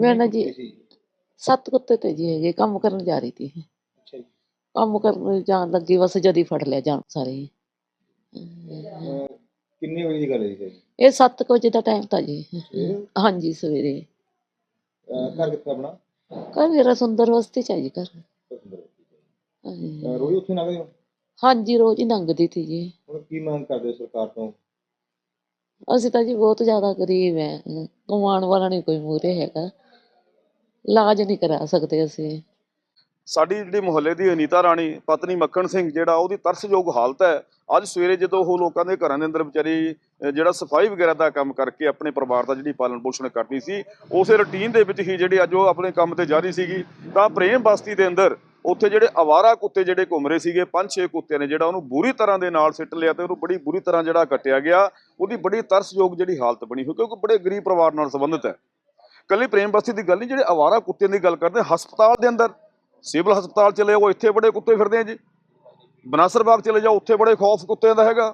ਮੈਂ ਨਾ ਜੀ? ਸੱਤ ਕੁੱਤੇ ਤੇ ਜੀ ਹੈਗੇ ਕੰਮ ਕਰਨ ਜਾ ਰਹੀ ਸੀ ਅੱਛਾ ਜੀ ਕੰਮ ਕਰਨ ਜਾਣ ਲੱਗੀ ਬਸ ਜਦ ਫੜ ਲਿਆ ਜਾਣ ਸਾਰੇ ਹੀ। ਅਹ ਕਿੰਨੇ ਵਜੇ ਦੀ ਗੱਲ ਹੈ ਜੀ ਇਹ? ਇਹ 7 ਵਜੇ ਦਾ ਟਾਈਮ ਤਾਂ ਜੀ ਸਵੇਰੇ? ਹਾਂਜੀ ਸਵੇਰੇ ਅਹ ਘਰ ਕਿੱਥੇ ਆਪਣਾ ਘਰ ਮੇਰਾ ਸੁੰਦਰ ਵਸਤੀ ਚ ਹੈ ਜੀ ਘਰ ਸੁੰਦਰ। ਹਾਂਜੀ। ਅਹ ਰੋਜ਼ ਉੱਥੇ ਲੰਘਦੇ ਹੋ ਹਾਂਜੀ ਰੋਜ਼ ਹੀ ਲੰਘਦੀ ਸੀ ਜੀ ਹੁਣ ਕੀ ਮੰਗ ਕਰਦੇ ਹੋ ਸਰਕਾਰ ਤੋਂ ਅਸੀਂ ਤਾਂ ਜੀ ਬਹੁਤ ਜ਼ਿਆਦਾ ਗਰੀਬ ਹੈ ਕਮਾਉਣ ਵਾਲਾ ਨਹੀਂ ਕੋਈ ਮੂਰੇ ਹੈਗਾ ਇਲਾਜ ਨਹੀਂ ਕਰਾ ਸਕਦੇ ਅਸੀਂ। ਸਾਡੀ ਜਿਹੜੀ ਮੁਹੱਲੇ ਦੀ ਅਨੀਤਾ ਰਾਣੀ, ਪਤਨੀ ਮੱਖਣ ਸਿੰਘ ਜਿਹੜਾ, ਉਹਦੀ ਤਰਸਯੋਗ ਹਾਲਤ ਹੈ। ਅੱਜ ਸਵੇਰੇ ਜਦੋਂ ਉਹ ਲੋਕਾਂ ਦੇ ਘਰਾਂ ਦੇ ਅੰਦਰ ਵਿਚਾਰੀ ਜਿਹੜਾ ਸਫ਼ਾਈ ਵਗੈਰਾ ਦਾ ਕੰਮ ਕਰਕੇ ਆਪਣੇ ਪਰਿਵਾਰ ਦਾ ਜਿਹੜੀ ਪਾਲਣ ਪੋਸ਼ਣ ਕਰਦੀ ਸੀ, ਉਸੇ ਰੁਟੀਨ ਦੇ ਵਿੱਚ ਹੀ ਜਿਹੜੀ ਅੱਜ ਉਹ ਆਪਣੇ ਕੰਮ ਤੇ ਜਾ ਰਹੀ ਸੀਗੀ, ਤਾਂ ਪ੍ਰੇਮ ਬਸਤੀ ਦੇ ਅੰਦਰ ਉੱਥੇ ਜਿਹੜੇ ਅਵਾਰਾ ਕੁੱਤੇ ਜਿਹੜੇ ਘੁੰਮ ਰਹੇ ਸੀਗੇ, ਪੰਜ ਛੇ ਕੁੱਤੇ ਨੇ, ਜਿਹੜਾ ਉਹਨੂੰ ਬੁਰੀ ਤਰ੍ਹਾਂ ਦੇ ਨਾਲ ਸਿੱਟ ਲਿਆ ਤੇ ਉਹਨੂੰ ਬੜੀ ਬੁਰੀ ਤਰ੍ਹਾਂ ਜਿਹੜਾ ਕੱਟਿਆ ਗਿਆ, ਉਹਦੀ ਬੜੀ ਤਰਸਯੋਗ ਜਿਹੜੀ ਹਾਲਤ ਬਣੀ ਹੋਈ, ਕਿਉਂਕਿ ਬੜੇ ਗਰੀਬ ਪਰਿਵਾਰ ਨਾਲ ਸੰਬੰਧਿਤ ਹੈ। ਕੱਲੀ ਪ੍ਰੇਮ ਬਸਤੀ ਦੀ ਗੱਲ ਨਹੀਂ, ਜਿਹੜੇ ਅਵਾਰਾ ਕੁੱਤਿਆਂ ਦੀ ਗੱਲ ਕਰਦੇ, ਹਸਪਤਾਲ ਦੇ ਅੰਦਰ। ਸਿਵਲ ਹਸਪਤਾਲ ਚਲੇ ਜਾਓ, ਇੱਥੇ ਬੜੇ ਕੁੱਤੇ ਫਿਰਦੇ ਆ ਜੀ। ਬਨਾਸਰ ਬਾਗ ਚਲੇ ਜਾਓ, ਉੱਥੇ ਬੜੇ ਖੌਫ ਕੁੱਤਿਆਂ ਦਾ ਹੈਗਾ।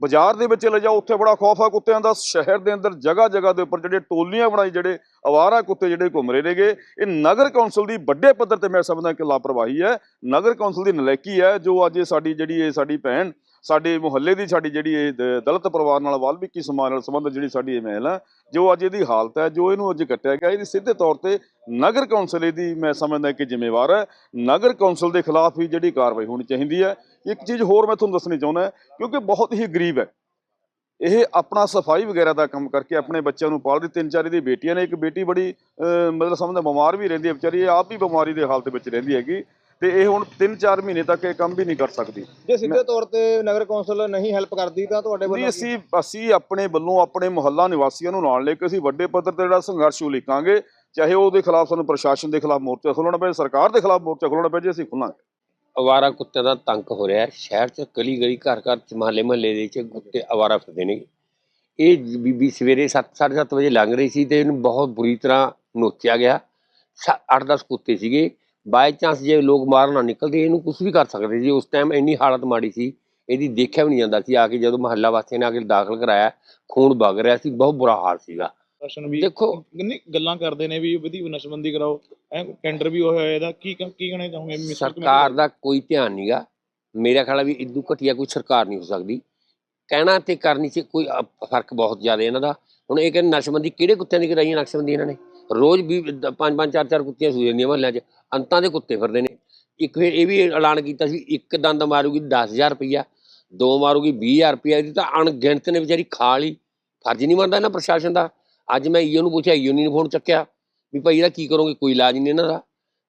ਬਾਜ਼ਾਰ ਦੇ ਵਿੱਚ ਚਲੇ ਜਾਓ, ਉੱਥੇ ਬੜਾ ਖੌਫ ਆ ਕੁੱਤਿਆਂ ਦਾ। ਸ਼ਹਿਰ ਦੇ ਅੰਦਰ ਜਗ੍ਹਾ ਜਗ੍ਹਾ ਦੇ ਉੱਪਰ ਜਿਹੜੇ ਟੋਲੀਆਂ ਬਣਾਈ, ਜਿਹੜੇ ਅਵਾਰਾ ਕੁੱਤੇ ਜਿਹੜੇ ਘੁੰਮ ਰਹੇ ਨੇਗੇ, ਇਹ ਨਗਰ ਕੌਂਸਲ ਦੀ ਵੱਡੇ ਪੱਧਰ ਤੇ ਮੈਂ ਸਮਝਦਾ ਕਿ ਲਾਪਰਵਾਹੀ ਹੈ। ਨਗਰ ਕੌਂਸਲ ਦੀ ਨਲਾਇਕੀ ਹੈ, ਜੋ ਅੱਜ ਸਾਡੀ ਜਿਹੜੀ ਇਹ ਸਾਡੀ ਭੈਣ ਸਾਡੇ ਮੁਹੱਲੇ ਦੀ ਸਾਡੀ ਜਿਹੜੀ ਇਹ ਦ- ਦਲਿਤ ਪਰਿਵਾਰ ਨਾਲ, ਵਾਲਮੀਕੀ ਸਮਾਜ ਨਾਲ ਸੰਬੰਧਿਤ ਜਿਹੜੀ ਸਾਡੀ ਇਹ ਮਹਿਲ ਹੈ ਜੋ ਅੱਜ ਇਹਦੀ ਹਾਲਤ ਹੈ, ਜੋ ਇਹਨੂੰ ਅੱਜ ਕੱਟਿਆ ਗਿਆ, ਇਹਦੀ ਸਿੱਧੇ ਤੌਰ ਤੇ ਨਗਰ ਕੌਂਸਲ ਇਹਦੀ ਮੈਂ ਸਮਝਦਾ ਕਿ ਜ਼ਿੰਮੇਵਾਰ ਹੈ। ਨਗਰ ਕੌਂਸਲ ਦੇ ਖਿਲਾਫ ਵੀ ਜਿਹੜੀ ਕਾਰਵਾਈ ਹੋਣੀ ਚਾਹੀਦੀ ਹੈ। ਇੱਕ ਚੀਜ਼ ਹੋਰ ਮੈਂ ਤੁਹਾਨੂੰ ਦੱਸਣੀ ਚਾਹੁੰਦਾ ਕਿਉਂਕਿ ਬਹੁਤ ਹੀ ਗਰੀਬ ਹੈ। ਇਹ ਆਪਣਾ ਸਫ਼ਾਈ ਵਗੈਰਾ ਦਾ ਕੰਮ ਕਰਕੇ ਆਪਣੇ ਬੱਚਿਆਂ ਨੂੰ ਪਾਲਦੀ ਤਿੰਨ ਚਾਰ ਇਹਦੀ ਬੇਟੀਆਂ ਨੇ, ਇੱਕ ਬੇਟੀ ਬੜੀ ਮਤਲਬ ਸਮਝਦਾ ਬਿਮਾਰ ਵੀ ਰਹਿੰਦੀ ਹੈ, ਵਿਚਾਰੀ ਇਹ ਆਪ ਵੀ ਬਿਮਾਰੀ ਦੇ ਹਾਲਤ ਵਿੱਚ ਰਹਿੰਦੀ ਹੈਗੀ। ਤੇ ਇਹ ਹੁਣ 3-4 ਮਹੀਨੇ ਤੱਕ ਇਹ ਕੰਮ ਵੀ ਨਹੀਂ ਕਰ ਸਕਦੀ। ਜੇ ਸਿੱਧੇ ਤੌਰ ਤੇ ਨਗਰ ਕੌਂਸਲ ਨਹੀਂ ਹੈਲਪ ਕਰਦੀ ਤਾਂ ਤੁਹਾਡੇ ਨਹੀਂ ਵੱਲੋਂ ਅਸੀਂ ਅਸੀਂ ਆਪਣੇ ਵੱਲੋਂ ਆਪਣੇ ਮੁਹੱਲਾ ਨਿਵਾਸੀਆਂ ਨੂੰ ਨਾਲ ਲੈ ਕੇ ਅਸੀਂ ਵੱਡੇ ਪੱਧਰ ਤੇ ਜਿਹੜਾ ਸੰਘਰਸ਼ ਉਲੀਕਾਂਗੇ ਚਾਹੇ ਉਹਦੇ ਖਿਲਾਫ ਸਾਨੂੰ ਪ੍ਰਸ਼ਾਸਨ ਦੇ ਖਿਲਾਫ ਮੋਰਚਾ ਖੋਲ੍ਹਣਾ ਪਏ ਸਰਕਾਰ ਦੇ ਖਿਲਾਫ ਮੋਰਚਾ ਖੋਲ੍ਹਣਾ ਪਏ ਜੇ ਅਸੀਂ ਖੁੱਲਾਂਗੇ। ਅਵਾਰਾ ਕੁੱਤਿਆਂ ਦਾ ਤੰਕ ਹੋ ਰਿਹਾ ਹੈ। ਸ਼ਹਿਰ 'ਚ ਗਲੀ ਗਲੀ ਘਰ ਘਰ ਚ ਮਹੱਲੇ ਮਹੱਲੇ ਦੇ ਵਿੱਚ ਕੁੱਤੇ ਅਵਾਰਾ ਫਿਰਦੇ ਨੇ। ਇਹ ਬੀਬੀ ਸਵੇਰੇ 7:30 ਵਜੇ ਲੰਘ ਰਹੀ ਸੀ ਤੇ ਇਹਨੂੰ ਬਹੁਤ ਬੁਰੀ ਤਰ੍ਹਾਂ ਨੋਚਿਆ ਗਿਆ। 8-10 ਕੁੱਤੇ ਸੀਗੇ। ਬਾਈ ਚਾਂਸ ਜੇ ਲੋਕ ਮਾਰ ਨਾ ਨਿਕਲਦੇ ਇਹਨੂੰ ਕੁਝ ਵੀ ਕਰ ਸਕਦੇ ਸੀ। ਉਸ ਟਾਈਮ ਇੰਨੀ ਹਾਲਤ ਮਾੜੀ ਸੀ ਇਹਦੀ ਦੇਖਿਆ ਵੀ ਨਹੀਂ ਜਾਂਦਾ ਸੀ। ਆ ਕੇ ਜਦੋਂ ਮਹੱਲਾ ਵਾਸੀਆਂ ਨੇ ਆ ਕੇ ਦਾਖਲ ਕਰਾਇਆ ਖੂਨ ਵਗ ਰਿਹਾ ਸੀ ਬਹੁਤ ਬੁਰਾ ਹਾਲ ਸੀਗਾ। ਪ੍ਰਸ਼ਨ ਵੀ ਦੇਖੋ ਕਿੰਨੀ ਗੱਲਾਂ ਕਰਦੇ ਨੇ ਵੀ ਵਿਧੀ ਨਸ਼ਬੰਦੀ ਕਰਾਓ। ਐ ਟੈਂਡਰ ਵੀ ਹੋਇਆ ਇਹਦਾ ਕੀ ਕ- ਕਹਿਣਾ ਚਾਹੋਗੇ? ਸਰਕਾਰ ਦਾ ਕੋਈ ਧਿਆਨ ਨਹੀਂਗਾ ਮੇਰਾ ਖਿਆਲ ਆ ਵੀ ਇਦੋਂ ਘਟੀਆ ਕੋਈ ਸਰਕਾਰ ਨਹੀਂ ਹੋ ਸਕਦੀ। ਕਹਿਣਾ ਤੇ ਕਰਨੀ ਚ ਕੋਈ ਫ਼ਰਕ ਬਹੁਤ ਜ਼ਿਆਦਾ ਇਹਨਾਂ ਦਾ। ਹੁਣ ਇਹ ਕਹਿੰਦੇ ਨਸ਼ਬੰਦੀ ਕਿਹੜੇ ਕੁੱਤਿਆਂ ਦੀ ਕਰਾਈ ਨਸ਼ਬੰਦੀ ਇਹਨਾਂ ਨੇ? ਰੋਜ਼ ਵੀ ਦ- ਪੰਜ ਪੰਜ, ਚਾਰ ਚਾਰ ਕੁੱਤੀਆਂ ਸੂ ਜਾਂਦੀਆਂ ਮਹੱਲਿਆਂ 'ਚ। ਅੰਤਾਂ ਦੇ ਕੁੱਤੇ ਫਿਰਦੇ ਨੇ। ਇੱਕ ਫਿਰ ਇਹ ਵੀ ਐਲਾਨ ਕੀਤਾ ਸੀ, ਇੱਕ ਦੰਦ ਮਾਰੂਗੀ 10000 ਰੁਪਈਆ, ਦੋ ਮਾਰੂਗੀ 20000 ਰੁਪਈਆ, ਇਹਦੀ ਤਾਂ ਅਣਗਿਣਤ ਨੇ ਵਿਚਾਰੀ ਖਾ ਲਈ ਫਰਜ਼ ਨਹੀਂ ਮੰਨਦਾ ਇਹਨਾਂ ਪ੍ਰਸ਼ਾਸਨ ਦਾ। ਅੱਜ ਮੈਂ ਈਓ ਨੂੰ ਪੁੱਛਿਆ, ਈਓ ਨੇ ਫੋਨ ਚੱਕਿਆ ਵੀ ਭਾਈ ਇਹਦਾ ਕੀ ਕਰੋਗੇ? ਕੋਈ ਇਲਾਜ ਨਹੀਂ ਇਹਨਾਂ ਦਾ।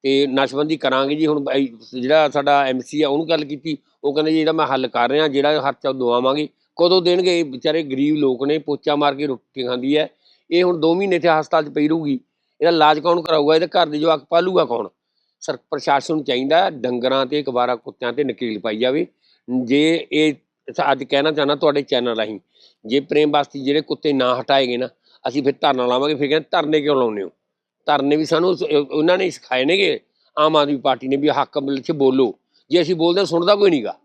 ਤੇ ਨਸ਼ਬੰਦੀ ਕਰਾਂਗੇ ਜੀ ਹੁਣ ਭਾਈ, ਜਿਹੜਾ ਸਾਡਾ ਐਮਸੀ ਆ, ਉਹਨੂੰ ਗੱਲ ਕੀਤੀ। ਉਹ ਕਹਿੰਦੇ ਜੀ ਇਹਦਾ ਮੈਂ ਹੱਲ ਕਰ ਰਿਹਾ, ਜਿਹੜਾ ਖਰਚਾ ਉਹ ਦਵਾਵਾਂਗੇ। ਕਦੋਂ ਦੇਣਗੇ? ਇਹ ਵਿਚਾਰੇ ਗਰੀਬ ਲੋਕ ਨੇ, ਪੋਚਾ ਮਾਰ ਕੇ ਰੋਟੀ ਖਾਂਦੀ ਹੈ। ਇਹ ਹੁਣ 2 ਮਹੀਨੇ ਤੇ ਹਸਪਤਾਲ 'ਚ ਪਈ ਰਹੂਗੀ। ਇਹਦਾ ਇਲਾਜ ਕੌਣ ਕਰਾਊਗਾ? ਇਹਦੇ ਘਰ ਦੇ ਜਵਾਕ ਪਾਲੂਗਾ ਕੌਣ? ਸਰ, ਪ੍ਰਸ਼ਾਸਨ ਨੂੰ ਚਾਹੀਦਾ ਡੰਗਰਾਂ ਤੇ ਅਖਬਾਰਾਂ ਕੁੱਤਿਆਂ ਤੇ ਨਕੀਲ ਪਾਈ ਜਾਵੇ। ਜੇ ਇਹ ਅੱਜ ਕਹਿਣਾ ਚਾਹਨਾ ਤੁਹਾਡੇ ਚੈਨਲ ਰਾਹੀਂ, ਜੇ ਪ੍ਰੇਮ ਵਾਸਤੇ ਜਿਹੜੇ ਕੁੱਤੇ ਨਾ ਹਟਾਏਗੇ ਨਾ, ਅਸੀਂ ਫਿਰ ਧਰਨਾ ਲਾਵਾਂਗੇ, ਫਿਰ ਕਹਿੰਦੇ ਧਰਨੇ ਕਿਉਂ ਲਾਉਂਦੇ ਹੋ? ਧਰਨੇ ਵੀ ਸਾਨੂੰ ਉਹਨਾਂ ਨੇ ਸਿਖਾਏ ਨੇਗੇ, ਆਮ ਆਦਮੀ ਪਾਰਟੀ ਨੇ ਵੀ ਹੱਕ ਮਿਲ ਚ ਬੋਲੋ। ਜੇ ਅਸੀਂ ਬੋਲਦੇ ਸੁਣਦਾ ਕੋਈ ਨਹੀਂਗਾ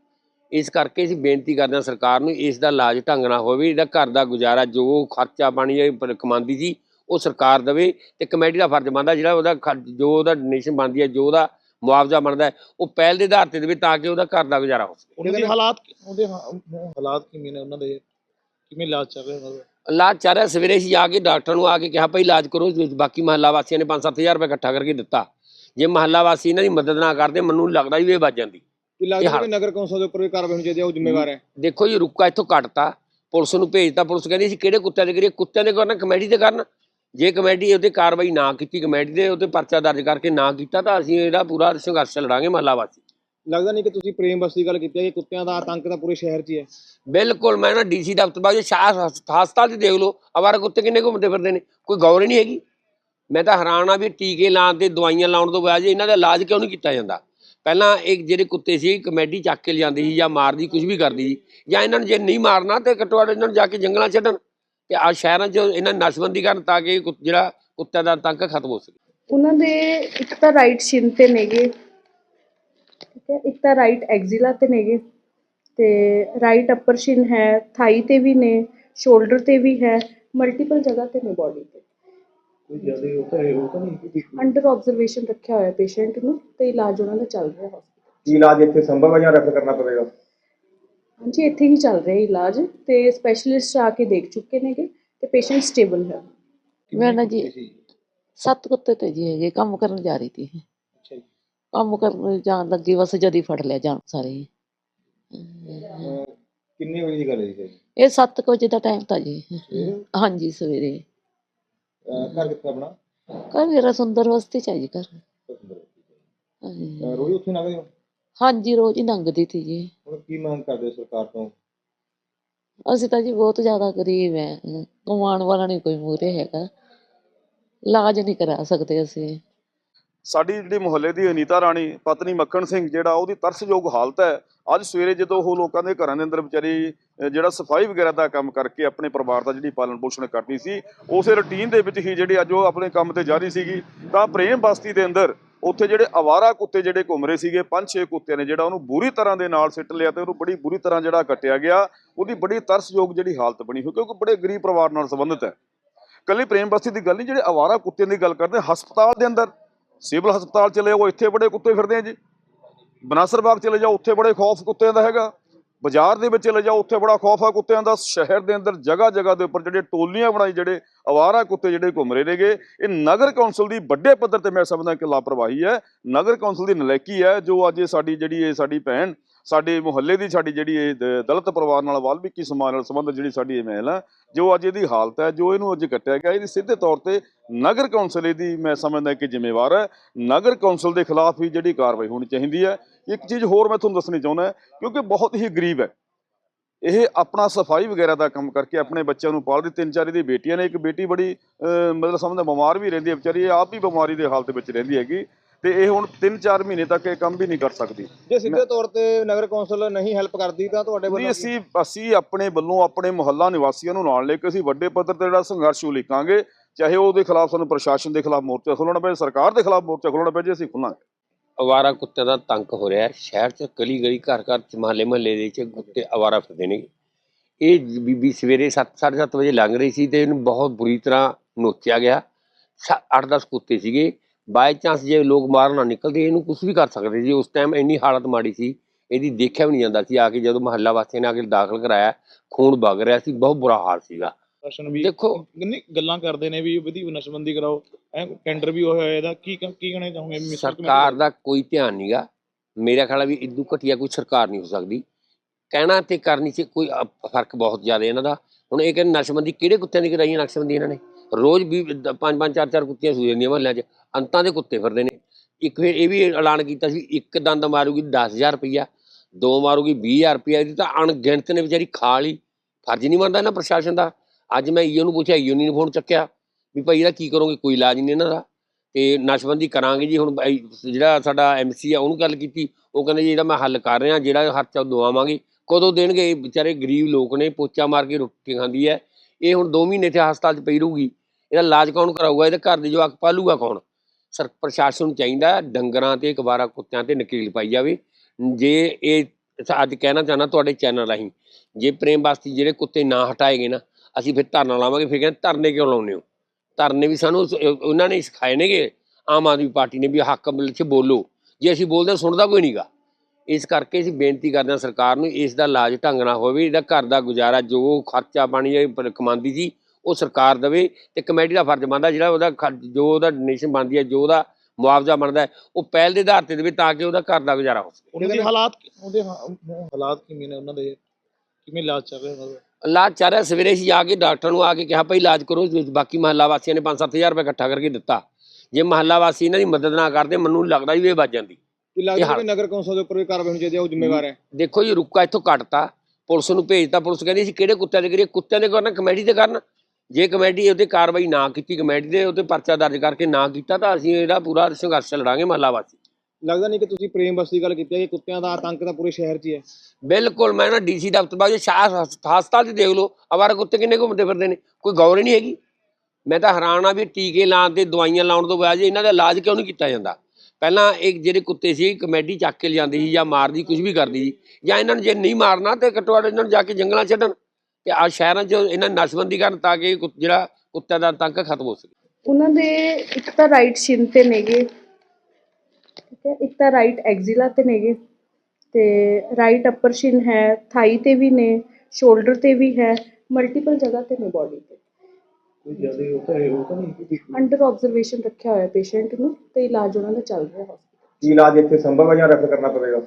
ਇਸ ਕਰਕੇ ਅਸੀਂ ਬੇਨਤੀ ਕਰਦੇ ਹਾਂ ਸਰਕਾਰ ਨੂੰ ਇਸ ਦਾ ਇਲਾਜ ਢੰਗ ਨਾਲ ਹੋਵੇ ਇਹਦਾ ਘਰ ਦਾ ਗੁਜ਼ਾਰਾ ਜੋ ਖਰਚਾ ਪਾਣੀ ਇਹ ਕਮਾਉਂਦੀ ਸੀ ਉਹ ਸਰਕਾਰ ਦੇਵੇ ਤੇ ਕਮੇਟੀ ਦਾ ਫਰਜ਼ ਬਣਦਾ ਜਿਹੜਾ ਉਹਦਾ ਖਰ- ਜੋ ਉਹਦਾ ਡੋਨੇਸ਼ਨ ਬਣਦੀ ਹੈ ਜੋ ਉਹਦਾ ਮੁਆਵਜ਼ਾ ਬਣਦਾ ਹੈ, ਉਹ ਪਹਿਲ ਦੇ ਆਧਾਰ ਤੇ ਦੇਵੇ ਤਾਂ ਕਿ ਉਹਦਾ ਘਰ ਦਾ ਗੁਜ਼ਾਰਾ ਹੋ ਸਕੇ। ਉਹਨਾਂ ਦੇ ਹਾਲਾਤ ਉਹਦੇ ਹਾਲਾਤ ਕਿਵੇਂ ਨੇ ਉਹਨਾਂ ਦੇ? ਕਿਵੇਂ ਇਲਾਜ ਚੱਲ ਰਿਹਾ ਉਹਨਾਂ ਦਾ? ਇਲਾਜ ਚੱਲ ਰਿਹਾ ਸਵੇਰੇ ਅਸੀਂ ਆ ਕੇ ਡਾਕਟਰ ਨੂੰ ਆ ਕੇ ਕਿਹਾ ਭਾਈ ਇਲਾਜ ਕਰੋ ਜੇ ਬਾਕੀ ਮਹੱਲਾ ਵਾਸੀਆਂ ਨੇ 5-7000 ਰੁਪਏ ਇਕੱਠਾ ਕਰਕੇ ਦਿੱਤਾ। ਜੇ ਮਹੱਲਾ ਵਾਸੀ ਇਹਨਾਂ ਦੀ ਮਦਦ ਨਾ ਕਰਦੇ ਮੈਨੂੰ ਲੱਗਦਾ ਵੀ ਇਹ ਵੱਜ ਜਾਂਦੀ। ਕੀ ਲੱਗਦਾ ਕਿ ਨਗਰ ਕੌਂਸਲ ਦੇ ਉੱਪਰ ਵੀ ਕਾਰਵਾਈ ਹੋਣੀ ਚਾਹੀਦੀ ਹੈ ਉਹ ਜ਼ਿੰਮੇਵਾਰ ਹੈ। ਦੇਖੋ ਜੀ ਰੁੱਕਾ ਇੱਥੋਂ ਕੱਟਤਾ ਪੁਲਿਸ ਨੂੰ ਭੇਜਤਾ ਪੁਲਿਸ ਕਹਿੰਦੀ ਸੀ ਕਿਹੜੇ ਕੁੱਤਿਆਂ ਦੇ ਕਰੀਏ? ਕੁੱਤਿਆਂ ਦੇ ਕਰਨਾ ਕਮੇਟੀ ਤੇ ਕਰਨ। ਜੇ ਕਮੇਟੀ ਉਹਤੇ ਕਾਰਵਾਈ ਨਾ ਕੀਤੀ ਕਮੇਟੀ ਦੇ ਉਹਤੇ ਪਰਚਾ ਦਰਜ ਕਰਕੇ ਨਾ ਕੀਤਾ ਤਾਂ ਅਸੀਂ ਇਹਦਾ ਪੂਰਾ ਸੰਘਰਸ਼ ਲੜਾਂਗੇ ਮਹੱਲਾ ਵਾਸੀ ਲੱਗਦਾ ਨਹੀਂ ਕਿ ਤੁਸੀਂ ਪ੍ਰੇਮ ਬਸਤੀ ਦੀ ਗੱਲ ਕੀਤੀ ਹੈ ਕਿ ਕੁੱਤਿਆਂ ਦਾ ਆਤੰਕ ਤਾਂ ਪੂਰੇ ਸ਼ਹਿਰ 'ਚ ਹੀ ਹੈ। ਬਿਲਕੁਲ ਮੈਂ ਨਾ ਡੀਸੀ ਦਫ਼ਤਰ ਬਾਅਦ ਸ਼ਾਹ ਹਸਪਤਾਲ 'ਚ ਦੇਖ ਲਓ ਅਵਾਰਾ ਕੁੱਤੇ ਕਿੰਨੇ ਘੁੰਮਦੇ ਫਿਰਦੇ ਨੇ ਕੋਈ ਗੌਰ ਹੀ ਨਹੀਂ ਹੈਗੀ। ਮੈਂ ਤਾਂ ਹੈਰਾਨ ਆ ਵੀ ਟੀਕੇ ਲਾਉਣ ਤੇ ਦਵਾਈਆਂ ਲਾਉਣ ਤੋਂ ਬਾਅਦ ਇਹਨਾਂ ਦਾ ਇਲਾਜ ਕਿਉਂ ਨਹੀਂ ਕੀਤਾ ਜਾਂਦਾ? ਪਹਿਲਾਂ ਇਹ ਜਿਹੜੇ ਕੁੱਤੇ ਸੀ ਕਮੇਟੀ ਚੱਕ ਕੇ ਲਿਜਾਂਦੀ ਸੀ ਜਾਂ ਮਾਰਦੀ ਕੁਝ ਵੀ ਕਰਦੀ ਸੀ, ਜਾਂ ਇਹਨਾਂ ਨੂੰ ਜੇ ਨਹੀਂ ਮਾਰਨਾ ਤੇ ਘੱਟੋ ਘੱਟ ਇਹਨਾਂ ਨੂੰ ਜਾ ਕੇ ਜੰਗਲਾਂ ਛੱਡਣ ਤੇ ਆ ਸ਼ਹਿਰਾਂ 'ਚ ਇਹਨਾਂ ਨਸਬੰਦੀ ਕਰਨ ਤਾਂ ਕਿ ਜਿਹੜਾ ਕੁੱਤਿਆਂ ਦਾ ਤੰਕ ਖਤਮ ਹੋ ਸਕੇ। ਉਹਨਾਂ ਦੇ ਇੱਕ ਤਾਂ ਰਾਈਟ ਸ਼ਿਨ ਤੇ ਨੇਗੇ, ਠੀਕ ਹੈ, ਇੱਕ ਤਾਂ ਰਾਈਟ ਐਕਸਿਲਾ ਤੇ ਨੇਗੇ ਤੇ ਰਾਈਟ ਅਪਰ ਸ਼ਿਨ ਹੈ ਥਾਈ ਤੇ ਵੀ ਨੇ ਸ਼ੋਲਡਰ ਤੇ ਵੀ ਹੈ ਮਲਟੀਪਲ ਜਗ੍ਹਾ ਤੇ ਨੇ ਬਾਡੀ ਤੇ। ਕੋਈ ਜ਼ਿਆਦਾ ਉਹ ਤਾਂ ਉਹ ਤਾਂ ਨਹੀਂ ਕੋਈ ਅੰਡਰ ਆਬਜ਼ਰਵੇਸ਼ਨ ਰੱਖਿਆ ਹੋਇਆ ਪੇਸ਼ੈਂਟ ਨੂੰ ਤੇ ਇਲਾਜ ਉਹਨਾਂ ਦਾ ਚੱਲ ਰਿਹਾ ਹਸਪੀਟਲ ਕੀ ਇਲਾਜ ਇੱਥੇ ਸੰਭਵ ਹੈ ਜਾਂ ਰੈਫਰ ਕਰਨਾ ਪਵੇਗਾ? ਹਾਂਜੀ ਇੱਥੇ ਹੀ ਚੱਲ ਰਿਹਾ ਇਲਾਜ ਤੇ ਸਪੈਸ਼ਲਿਸਟ ਆ ਕੇ ਦੇਖ ਚੁੱਕੇ ਨੇਗੇ ਤੇ ਪੇਸ਼ੈਂਟ ਸਟੇਬਲ ਹੈ। ਮੈਂ ਨਾ ਜੀ ਸੱਤ ਕੁੱਤੇ ਤੇ ਜੀ ਹੈਗੇ ਕੰਮ ਕਰਨ ਜਾ ਰਹੀ ਸੀ। ਅੱਛਾ ਜੀ। ਕੰਮ ਕਰਨ ਜਾਣ ਲੱਗੀ ਬਸ ਜਦੀ ਫੜ ਲਿਆ ਜਾਣ ਸਾਰੇ ਹੀ। ਕਿੰਨੇ ਵਜੇ ਦੀ ਗੱਲ ਹੈ ਜੀ? ਇਹ? ਇਹ 7 ਵਜੇ ਦਾ ਟਾਈਮ ਤਾਂ ਜੀ। ਹਾਂਜੀ ਸਵੇਰੇ। ਘਰ ਕਿੱਥੇ ਆਪਣਾ? ਘਰ ਮੇਰਾ ਸੁੰਦਰ ਵਸਤੀ ਚ ਹੈ ਜੀ ਘਰ। ਅਹ ਹਾਂਜੀ। ਰੋਜ਼ ਉੱਥੇ ਲੰਘਦੇ ਹੋ? ਹਾਂਜੀ ਰੋਜ਼ ਹੀ ਲੰਘਦੀ ਸੀ ਜੀ। ਹੁਣ ਕੀ ਮੰਗ ਕਰਦੇ ਹੋ ਸਰਕਾਰ ਤੋਂ? ਅਸੀਂ ਤਾਂ ਜੀ ਬਹੁਤ ਜ਼ਿਆਦਾ ਗਰੀਬ ਹੈ। ਕਮਾਉਣ ਵਾਲਾ ਨਹੀਂ ਕੋਈ ਮੂਰੇ ਹੈਗਾ। ਇਲਾਜ ਨਹੀਂ ਕਰਾ ਸਕਦੇ ਅਸੀਂ। ਸਾਡੀ ਜਿਹੜੀ ਮੁਹੱਲੇ ਦੀ ਅਨੀਤਾ ਰਾਣੀ, ਪਤਨੀ ਮੱਖਣ ਸਿੰਘ ਜਿਹੜਾ, ਉਹਦੀ ਤਰਸਯੋਗ ਹਾਲਤ ਹੈ। ਅੱਜ ਸਵੇਰੇ ਜਦੋਂ ਉਹ ਲੋਕਾਂ ਦੇ ਘਰਾਂ ਦੇ ਅੰਦਰ ਵਿਚਾਰੀ ਜਿਹੜਾ ਸਫ਼ਾਈ ਵਗੈਰਾ ਦਾ ਕੰਮ ਕਰਕੇ ਆਪਣੇ ਪਰਿਵਾਰ ਦਾ ਜਿਹੜੀ ਪਾਲਣ ਪੋਸ਼ਣ ਕਰਦੀ ਸੀ, ਉਸੇ ਰੁਟੀਨ ਦੇ ਵਿੱਚ ਹੀ ਜਿਹੜੀ ਅੱਜ ਉਹ ਆਪਣੇ ਕੰਮ ਤੇ ਜਾ ਰਹੀ ਸੀਗੀ, ਤਾਂ ਪ੍ਰੇਮ ਬਸਤੀ ਦੇ ਅੰਦਰ ਉੱਥੇ ਜਿਹੜੇ ਅਵਾਰਾ ਕੁੱਤੇ ਜਿਹੜੇ ਘੁੰਮ ਰਹੇ ਸੀਗੇ, ਪੰਜ ਛੇ ਕੁੱਤਿਆਂ ਨੇ ਜਿਹੜਾ ਉਹਨੂੰ ਬੁਰੀ ਤਰ੍ਹਾਂ ਦੇ ਨਾਲ ਸਿੱਟ ਲਿਆ ਤੇ ਉਹਨੂੰ ਬੜੀ ਬੁਰੀ ਤਰ੍ਹਾਂ ਜਿਹੜਾ ਕੱਟਿਆ ਗਿਆ, ਉਹਦੀ ਬੜੀ ਤਰਸਯੋਗ ਜਿਹੜੀ ਹਾਲਤ ਬਣੀ ਹੋਈ, ਕਿਉਂਕਿ ਬੜੇ ਗਰੀਬ ਪਰਿਵਾਰ ਨਾਲ ਸੰਬੰਧਿਤ ਹੈ। ਕੱਲੀ ਪ੍ਰੇਮ ਬਸਤੀ ਦੀ ਗੱਲ ਨਹੀਂ, ਜਿਹੜੇ ਅਵਾਰਾ ਕੁੱਤਿਆਂ ਦੀ ਗੱਲ ਕਰਦੇ, ਹਸਪਤਾਲ ਦੇ ਅੰਦਰ ਸਿਵਲ ਹਸਪਤਾਲ ਚਲੇ ਜਾਓ, ਇੱਥੇ ਬੜੇ ਕੁੱਤੇ ਫਿਰਦੇ ਆ ਜੀ। ਬਨਾਸਰ ਬਾਗ ਚਲੇ ਜਾਓ, ਉੱਥੇ ਬੜੇ ਖੌਫ ਕੁੱਤਿਆਂ ਦਾ ਹੈਗਾ। ਬਾਜ਼ਾਰ ਦੇ ਵਿੱਚ ਚਲੇ ਜਾਓ, ਉੱਥੇ ਬੜਾ ਖੌਫ ਆ ਕੁੱਤਿਆਂ ਦਾ। ਸ਼ਹਿਰ ਦੇ ਅੰਦਰ ਜਗ੍ਹਾ ਜਗ੍ਹਾ ਦੇ ਉੱਪਰ ਜਿਹੜੇ ਟੋਲੀਆਂ ਬਣਾਈ, ਜਿਹੜੇ ਅਵਾਰਾ ਕੁੱਤੇ ਜਿਹੜੇ ਘੁੰਮ ਰਹੇ ਨੇਗੇ, ਇਹ ਨਗਰ ਕੌਂਸਲ ਦੀ ਵੱਡੇ ਪੱਧਰ ਤੇ ਮੈਂ ਸਮਝਦਾ ਕਿ ਲਾਪਰਵਾਹੀ ਹੈ। ਨਗਰ ਕੌਂਸਲ ਦੀ ਨਲਾਇਕੀ ਹੈ, ਜੋ ਅੱਜ ਸਾਡੀ ਜਿਹੜੀ ਇਹ ਸਾਡੀ ਭੈਣ ਸਾਡੇ ਮੁਹੱਲੇ ਦੀ ਸਾਡੀ ਜਿਹੜੀ ਇਹ ਦ- ਦਲਿਤ ਪਰਿਵਾਰ ਨਾਲ, ਵਾਲਮੀਕੀ ਸਮਾਜ ਨਾਲ ਸੰਬੰਧਿਤ ਜਿਹੜੀ ਸਾਡੀ ਇਹ ਮਹਿਲ ਹੈ ਜੋ ਅੱਜ ਇਹਦੀ ਹਾਲਤ ਹੈ, ਜੋ ਇਹਨੂੰ ਅੱਜ ਕੱਟਿਆ ਗਿਆ, ਇਹਦੀ ਸਿੱਧੇ ਤੌਰ ਤੇ ਨਗਰ ਕੌਂਸਲ ਇਹਦੀ ਮੈਂ ਸਮਝਦਾ ਕਿ ਜ਼ਿੰਮੇਵਾਰ ਹੈ। ਨਗਰ ਕੌਂਸਲ ਦੇ ਖਿਲਾਫ ਹੀ ਜਿਹੜੀ ਕਾਰਵਾਈ ਹੋਣੀ ਚਾਹੀਦੀ ਹੈ। ਇੱਕ ਚੀਜ਼ ਹੋਰ ਮੈਂ ਤੁਹਾਨੂੰ ਦੱਸਣੀ ਚਾਹੁੰਦਾ ਕਿਉਂਕਿ ਬਹੁਤ ਹੀ ਗਰੀਬ ਹੈ। ਇਹ ਆਪਣਾ ਸਫ਼ਾਈ ਵਗੈਰਾ ਦਾ ਕੰਮ ਕਰਕੇ ਆਪਣੇ ਬੱਚਿਆਂ ਨੂੰ ਪਾਲਦੀ, ਤਿੰਨ ਚਾਰ ਇਹਦੀ ਬੇਟੀਆਂ ਨੇ, ਇੱਕ ਬੇਟੀ ਬੜੀ ਮਤਲਬ ਸਮਝਦਾ ਬਿਮਾਰ ਵੀ ਰਹਿੰਦੀ ਹੈ, ਵਿਚਾਰੀ ਇਹ ਆਪ ਵੀ ਬਿਮਾਰੀ ਦੇ ਹਾਲਤ ਵਿੱਚ ਰਹਿੰਦੀ ਹੈਗੀ। ਤੇ ਇਹ ਹੁਣ 3-4 ਮਹੀਨੇ ਤੱਕ ਇਹ ਕੰਮ ਵੀ ਨਹੀਂ ਕਰ ਸਕਦੀ। ਜੇ ਸਿੱਧੇ ਤੌਰ ਤੇ ਨਗਰ ਕੌਂਸਲ ਨਹੀਂ ਹੈਲਪ ਕਰਦੀ ਤਾਂ ਤੁਹਾਡੇ ਨਹੀਂ ਵੱਲੋਂ ਅਸੀਂ ਅਸੀਂ ਆਪਣੇ ਵੱਲੋਂ ਆਪਣੇ ਮੁਹੱਲਾ ਨਿਵਾਸੀਆਂ ਨੂੰ ਨਾਲ ਲੈ ਕੇ ਅਸੀਂ ਵੱਡੇ ਪੱਧਰ ਤੇ ਜਿਹੜਾ ਸੰਘਰਸ਼ ਉਲੀਕਾਂਗੇ ਚਾਹੇ ਉਹਦੇ ਖਿਲਾਫ ਸਾਨੂੰ ਪ੍ਰਸ਼ਾਸਨ ਦੇ ਖਿਲਾਫ ਮੋਰਚਾ ਖੋਲ੍ਹਣਾ ਪਏ ਸਰਕਾਰ ਦੇ ਖਿਲਾਫ ਮੋਰਚਾ ਖੋਲ੍ਹਣਾ ਪਏ ਜੇ ਅਸੀਂ ਖੁੱਲਾਂਗੇ। ਅਵਾਰਾ ਕੁੱਤਿਆਂ ਦਾ ਤੰਕ ਹੋ ਰਿਹਾ ਹੈ। ਸ਼ਹਿਰ 'ਚ ਗਲੀ ਗਲੀ ਘਰ ਘਰ ਮਹੱਲੇ ਮਹੱਲੇ ਦੇ ਵਿੱਚ ਕੁੱਤੇ ਅਵਾਰਾ ਫਿਰਦੇ ਨੇ। ਇਹ ਬੀਬੀ ਸਵੇਰੇ 7:30 ਵਜੇ ਲੰਘ ਰਹੀ ਸੀ ਤੇ ਇਹਨੂੰ ਬਹੁਤ ਬੁਰੀ ਤਰ੍ਹਾਂ ਨੋਚਿਆ ਗਿਆ। 8-10 ਕੁੱਤੇ ਸੀਗੇ। ਬਾਈ ਚਾਂਸ ਜੇ ਲੋਕ ਮਾਰਨ ਨਾ ਨਿਕਲਦੇ ਇਹਨੂੰ ਕੁਝ ਵੀ ਕਰ ਸਕਦੇ ਸੀ। ਉਸ ਟਾਈਮ ਇੰਨੀ ਹਾਲਤ ਮਾੜੀ ਸੀ ਇਹਦੀ ਦੇਖਿਆ ਵੀ ਨਹੀਂ ਜਾਂਦਾ ਸੀ। ਆ ਕੇ ਜਦੋਂ ਮਹੱਲਾ ਵਾਸੀਆਂ ਨੇ ਆ ਕੇ ਦਾਖਲ ਕਰਾਇਆ ਖੂਨ ਵਗ ਰਿਹਾ ਸੀ ਬਹੁਤ ਬੁਰਾ ਹਾਲ ਸੀਗਾ। ਪ੍ਰਸ਼ਨ ਵੀ ਦੇਖੋ। ਗੱਲਾਂ ਕਰਦੇ ਨੇ ਵੀ ਵਧੀ ਨਸ਼ਬੰਦੀ ਕਰਾਓ। ਐ ਟੈਂਡਰ ਵੀ ਹੋਇਆ ਇਹਦਾ ਕੀ ਕੀ ਕਹਿਣਾ ਚਾਹੋਗੇ? ਸਰਕਾਰ ਦਾ ਕੋਈ ਧਿਆਨ ਨਹੀਂਗਾ ਮੇਰਾ ਖਿਆਲ ਵੀ ਇਦੋਂ ਘਟੀਆ ਕੋਈ ਸਰਕਾਰ ਨਹੀਂ ਹੋ ਸਕਦੀ। ਕਹਿਣਾ ਤੇ ਕਰਨੀ ਚ ਕੋਈ ਫ਼ਰਕ ਬਹੁਤ ਜ਼ਿਆਦਾ ਇਹਨਾਂ ਦਾ। ਹੁਣ ਇਹ ਕਹਿੰਦੇ ਨਸ਼ਬੰਦੀ ਕਿਹੜੇ ਕੁੱਤਿਆਂ ਦੀ ਕਰਾਈ ਨਸ਼ਬੰਦੀ ਇਹਨਾਂ ਨੇ? ਰੋਜ਼ ਵੀ ਦ- ਪੰਜ ਪੰਜ, ਚਾਰ ਚਾਰ ਕੁੱਤੀਆਂ ਸੂਈ ਜਾਂਦੀਆਂ ਮਹੱਲਿਆਂ 'ਚ। ਅੰਤਾਂ ਦੇ ਕੁੱਤੇ ਫਿਰਦੇ ਨੇ। ਇੱਕ ਫਿਰ ਇਹ ਵੀ ਐਲਾਨ ਕੀਤਾ ਸੀ, ਇੱਕ ਦੰਦ ਮਾਰੂਗੀ 10000 ਰੁਪਈਆ, ਦੋ ਮਾਰੂਗੀ 20000 ਰੁਪਈਆ, ਇਹਦੀ ਤਾਂ ਅਣਗਿਣਤ ਨੇ ਵਿਚਾਰੀ ਖਾ ਲਈ ਫਰਜ਼ ਨਹੀਂ ਬਣਦਾ ਇਹਨਾਂ ਪ੍ਰਸ਼ਾਸਨ ਦਾ। ਅੱਜ ਮੈਂ ਈਓ ਨੂੰ ਪੁੱਛਿਆ, ਈਓ ਨੇ ਫੋਨ ਚੱਕਿਆ ਵੀ ਭਾਈ ਇਹਦਾ ਕੀ ਕਰੋਗੇ, ਕੋਈ ਇਲਾਜ ਨਹੀਂ ਇਹਨਾਂ ਦਾ। ਤੇ ਨਸ਼ਬੰਦੀ ਕਰਾਂਗੇ ਜੀ, ਹੁਣ ਭਾਈ ਜਿਹੜਾ ਸਾਡਾ ਐਮਸੀ ਆ, ਉਹਨੂੰ ਗੱਲ ਕੀਤੀ। ਉਹ ਕਹਿੰਦੇ ਜੀ, ਇਹਦਾ ਮੈਂ ਹੱਲ ਕਰ ਰਿਹਾ, ਜਿਹੜਾ ਖਰਚਾ ਉਹ ਦਵਾਵਾਂਗੇ। ਕਦੋਂ ਦੇਣਗੇ? ਇਹ ਵਿਚਾਰੇ ਗਰੀਬ ਲੋਕ ਨੇ, ਪੋਚਾ ਮਾਰ ਕੇ ਰੋਟੀ ਖਾਂਦੀ ਹੈ। ਇਹ ਹੁਣ 2 ਮਹੀਨੇ ਤੇ ਹਸਪਤਾਲ 'ਚ ਪਈ ਰਹੂਗੀ। ਇਹਦਾ ਇਲਾਜ ਕੌਣ ਕਰਾਊਗਾ? ਇਹਦੇ ਘਰ ਦੇ ਜਵਾਕ ਪਾਲੂਗਾ ਕੌਣ? ਸਰ ਪ੍ਰਸ਼ਾਸਨ ਨੂੰ ਚਾਹੀਦਾ ਡੰਗਰਾਂ ਤੇ ਅਖਬਾਰਾਂ ਕੁੱਤਿਆਂ ਤੇ ਨਕੀਲ ਪਾਈ ਜਾਵੇ। ਜੇ ਇਹ ਅੱਜ ਕਹਿਣਾ ਚਾਹਨਾ ਤੁਹਾਡੇ ਚੈਨਲ ਰਾਹੀਂ ਜੇ ਪ੍ਰੇਮ ਬਸਤੀ ਜਿਹੜੇ ਕੁੱਤੇ ਨਾ ਹਟਾਏ ਗਏ ਨਾ ਅਸੀਂ ਫਿਰ ਧਰਨਾ ਲਾਵਾਂਗੇ। ਫਿਰ ਕਹਿੰਦੇ ਧਰਨੇ ਕਿਉਂ ਲਾਉਂਦੇ ਹੋ? ਧਰਨੇ ਵੀ ਸਾਨੂੰ ਉਹਨਾਂ ਨੇ ਸਿਖਾਏ ਨੇਗੇ। ਆਮ ਆਦਮੀ ਪਾਰਟੀ ਨੇ ਵੀ ਹੱਕ ਵਿੱਚ ਬੋਲੋ। ਜੇ ਅਸੀਂ ਬੋਲਦੇ ਹਾਂ, ਸੁਣਦਾ ਕੋਈ ਨਹੀਂਗਾ। ਇਸ ਕਰਕੇ ਅਸੀਂ ਬੇਨਤੀ ਕਰਦੇ ਹਾਂ ਸਰਕਾਰ ਨੂੰ ਇਸ ਦਾ ਇਲਾਜ ਢੰਗ ਨਾਲ ਹੋਵੇ ਇਹਦਾ ਘਰ ਦਾ ਗੁਜ਼ਾਰਾ ਜੋ ਖਰਚਾ ਪਾਣੀ ਕਮਾਉਂਦੀ ਸੀ ਉਹ ਸਰਕਾਰ ਦੇਵੇ ਤੇ ਕਮੇਟੀ ਦਾ ਫਰਜ਼ ਬਣਦਾ ਜਿਹੜਾ ਉਹਦਾ ਜੋ ਉਹਦਾ ਡੋਨੇਸ਼ਨ ਬਣਦੀ ਹੈ ਜੋ ਉਹਦਾ ਮੁਆਵਜ਼ਾ ਬਣਦਾ ਹੈ, ਉਹ ਪਹਿਲ ਦੇ ਆਧਾਰ ਤੇ ਦੇਵੇ ਤਾਂ ਕਿ ਉਹਦਾ ਘਰ ਦਾ ਗੁਜ਼ਾਰਾ ਹੋ ਸਕੇ। ਉਹਨਾਂ ਦੇ ਹਾਲਾਤ ਉਹਦੇ ਹਾਂ- ਹਾਲਾਤ ਕਿਵੇਂ ਨੇ ਉਹਨਾਂ ਦੇ? ਕਿਵੇਂ ਇਲਾਜ ਚੱਲ ਰਿਹਾ ਉਹਨਾਂ ਦਾ? ਇਲਾਜ ਚੱਲ ਰਿਹਾ ਸਵੇਰੇ ਅਸੀਂ ਆ ਕੇ ਡਾਕਟਰ ਨੂੰ ਆ ਕੇ ਕਿਹਾ ਭਾਈ ਇਲਾਜ ਕਰੋ ਬਾਕੀ ਮਹੱਲਾ ਵਾਸੀਆਂ ਨੇ 5-7000 ਰੁਪਏ ਇਕੱਠਾ ਕਰਕੇ ਦਿੱਤਾ। ਜੇ ਮਹੱਲਾ ਵਾਸੀ ਇਹਨਾਂ ਦੀ ਮਦਦ ਨਾ ਕਰਦੇ ਮੈਨੂੰ ਲੱਗਦਾ ਵੀ ਇਹ ਵੱਜ ਜਾਂਦੀ। ਕੀ ਲੱਗਦਾ ਇਹ ਕਿ ਨਗਰ ਕੌਂਸਲ ਦੇ ਉੱਪਰ ਵੀ ਕਾਰਵਾਈ ਹੋਣੀ ਚਾਹੀਦੀ ਹੈ ਉਹ ਜ਼ਿੰਮੇਵਾਰ ਹੈ? ਦੇਖੋ ਜੀ ਰੁੱਕਾ ਇੱਥੋਂ ਕੱਟਤਾ ਪੁਲਿਸ ਨੂੰ ਭੇਜਤਾ ਪੁਲਿਸ ਕਹਿੰਦੀ ਸੀ ਕਿਹੜੇ ਕੁੱਤਿਆਂ ਦੇ ਕਰੀਏ ਕੁੱਤਿਆਂ ਦੇ ਕਰਨਾ ਕਮੇਟੀ ਤੇ ਕਰਨ ਜੇ ਕਮੇਟੀ ਉਹਤੇ ਕਾਰਵਾਈ ਨਾ ਕੀਤੀ ਕਮੇਟੀ ਦੇ ਉਹਤੇ ਪਰਚਾ ਦਰਜ ਕਰਕੇ ਨਾ ਕੀਤਾ ਤਾਂ ਅਸੀਂ ਇਹਦਾ ਪੂਰਾ ਸੰਘਰਸ਼ ਲੜਾਂਗੇ ਮਹੱਲਾ ਵਾਸੀ। ਲੱਗਦਾ ਨਹੀਂ ਕਿ ਤੁਸੀਂ ਪ੍ਰੇਮ ਬਸਤੀ ਦੀ ਗੱਲ ਕੀਤੀ ਹੈ ਕਿ ਕੁੱਤਿਆਂ ਦਾ ਆਤੰਕ ਤਾਂ ਪੂਰੇ ਸ਼ਹਿਰ 'ਚ ਹੀ ਹੈ। ਬਿਲਕੁਲ ਮੈਂ ਨਾ ਡੀਸੀ ਦਫ਼ਤਰ ਬਾਗ ਸ਼ਾਹ ਹਸਪਤਾਲ 'ਚ ਦੇਖ ਲਓ ਅਵਾਰਾ ਕੁੱਤੇ ਕਿੰਨੇ ਘੁੰਮਦੇ ਫਿਰਦੇ ਨੇ ਕੋਈ ਗੌਰ ਹੀ ਨਹੀਂ ਹੈਗੀ। ਮੈਂ ਤਾਂ ਹੈਰਾਨ ਆ ਵੀ ਟੀਕੇ ਲਾਉਣ ਤੇ ਦਵਾਈਆਂ ਲਾਉਣ ਤੋਂ ਬਾਅਦ ਇਹਨਾਂ ਦਾ ਇਲਾਜ ਕਿਉਂ ਨਹੀਂ ਕੀਤਾ ਜਾਂਦਾ? ਪਹਿਲਾਂ ਇੱਕ ਜਿਹੜੇ ਕੁੱਤੇ ਸੀ ਕਮੇਟੀ ਚੱਕ ਕੇ ਲਿਆਂਦੀ ਸੀ ਜਾਂ ਮਾਰਦੀ ਕੁਝ ਵੀ ਕਰਦੀ ਸੀ ਜਾਂ ਇਹਨਾਂ ਨੂੰ ਜੇ ਨਹੀਂ ਮਾਰਨਾ ਤੇ ਘੱਟੋ ਘੱਟ ਇਹਨਾਂ ਨੂੰ ਜਾ ਕੇ ਜੰਗਲਾਂ ਛੱਡਣ। ਤੇ ਆ ਸ਼ਹਿਰਾਂ 'ਚ ਇਹਨਾਂ ਨਸ਼ਬੰਦੀ ਕਰਨ ਤਾਂ ਕਿ ਕੁ- ਜਿਹੜਾ ਕੁੱਤਿਆਂ ਦਾ ਤੰਕ ਖਤਮ ਹੋ ਸਕੇ। ਉਹਨਾਂ ਦੇ ਇੱਕ ਤਾਂ ਰਾਈਟ ਸ਼ਿਨ ਤੇ ਨੇਗੇ ਠੀਕ ਹੈ ਇੱਕ ਤਾਂ ਰਾਈਟ ਐਕਸਿਲਾ ਤੇ ਨੇਗੇ ਤੇ ਰਾਈਟ ਅਪਰ ਸ਼ਿਨ ਹੈ ਥਾਈ ਤੇ ਵੀ ਨੇ ਸ਼ੋਲਡਰ ਤੇ ਵੀ ਹੈ ਮਲਟੀਪਲ ਜਗ੍ਹਾ ਤੇ ਨੇ ਬਾਡੀ ਤੇ। ਕੋਈ ਜ਼ਿਆਦਾ ਉਹ ਤਾਂ ਉਹ ਤਾਂ ਨਹੀਂ ਅੰਡਰ ਆਬਜ਼ਰਵੇਸ਼ਨ ਰੱਖਿਆ ਹੋਇਆ ਪੇਸ਼ੈਂਟ ਨੂੰ ਤੇ ਇਲਾਜ ਉਹਨਾਂ ਦਾ ਚੱਲ ਰਿਹਾ ਹਸਪੀਟਲ ਕੀ ਇਲਾਜ ਇੱਥੇ ਸੰਭਵ ਹੈ ਜਾਂ ਰੈਫਰ ਕਰਨਾ ਪਵੇਗਾ?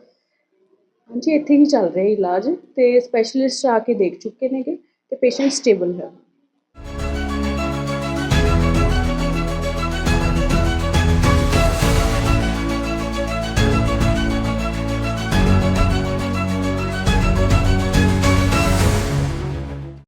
ਹਾਂਜੀ, ਇੱਥੇ ਹੀ ਚੱਲ ਰਿਹਾ ਇਲਾਜ ਤੇ ਸਪੈਸ਼ਲਿਸਟ ਆ ਕੇ ਦੇਖ ਚੁੱਕੇ ਨੇਗੇ ਤੇ ਪੇਸ਼ੈਂਟ ਸਟੇਬਲ ਹੈ।